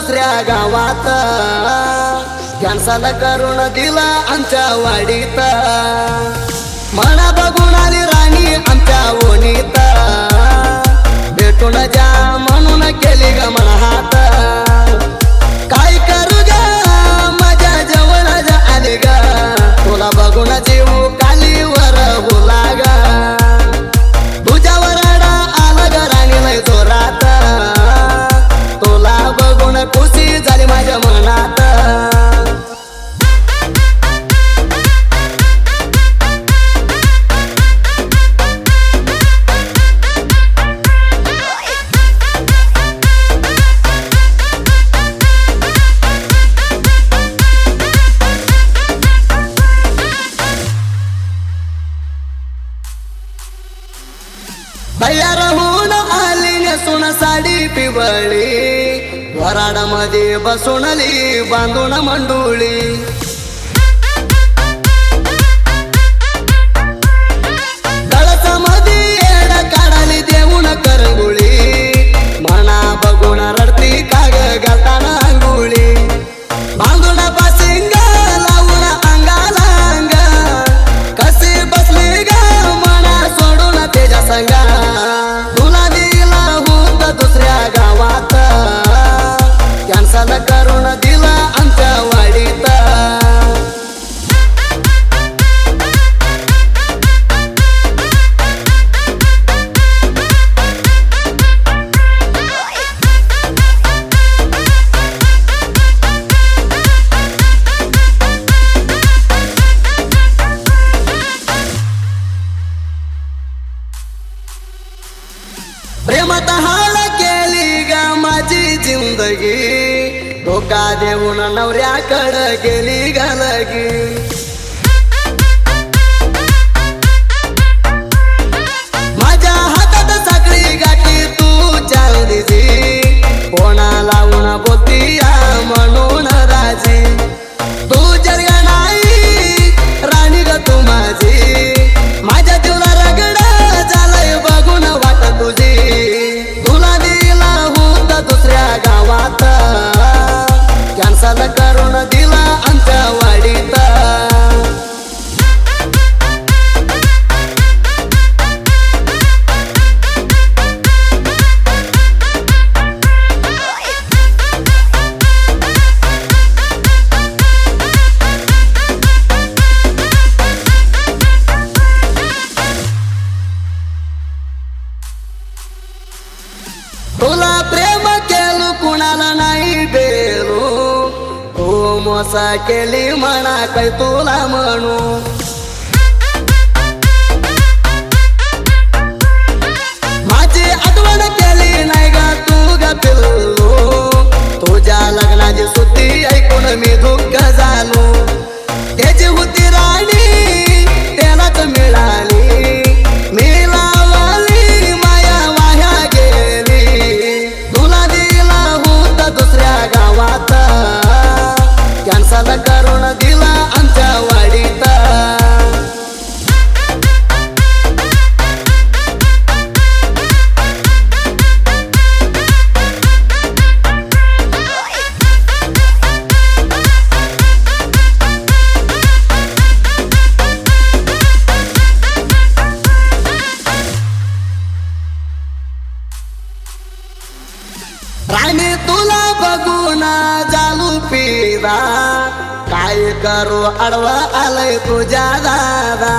दुसऱ्या गावात. कॅन्सल करून दिला आमच्या वाडीत. म्हणा बघून आली राणी आमच्या ओणीत. ಪಿಪಿ ಬಳ್ಳಿ ಹೊರಾಡ ಮದಿ ಬಸುಣಲಿ ಬಾಂಧೋಣ ಮಂಡೋಳಿ. सकल करुण दिला आमच्या वाडीता ಪ್ರೇಮದ ಹಾಳ ಕೇಳಿಗ ಮಾಜಿ ಜಿಂದಗಿ धोका देऊन नवऱ्याकडं गेली घालगी. असा केली म्हणा काय तुला म्हणू? राणे तुला बघून जालू पिरा काय करू आडवा आलय तुझ्या दादा.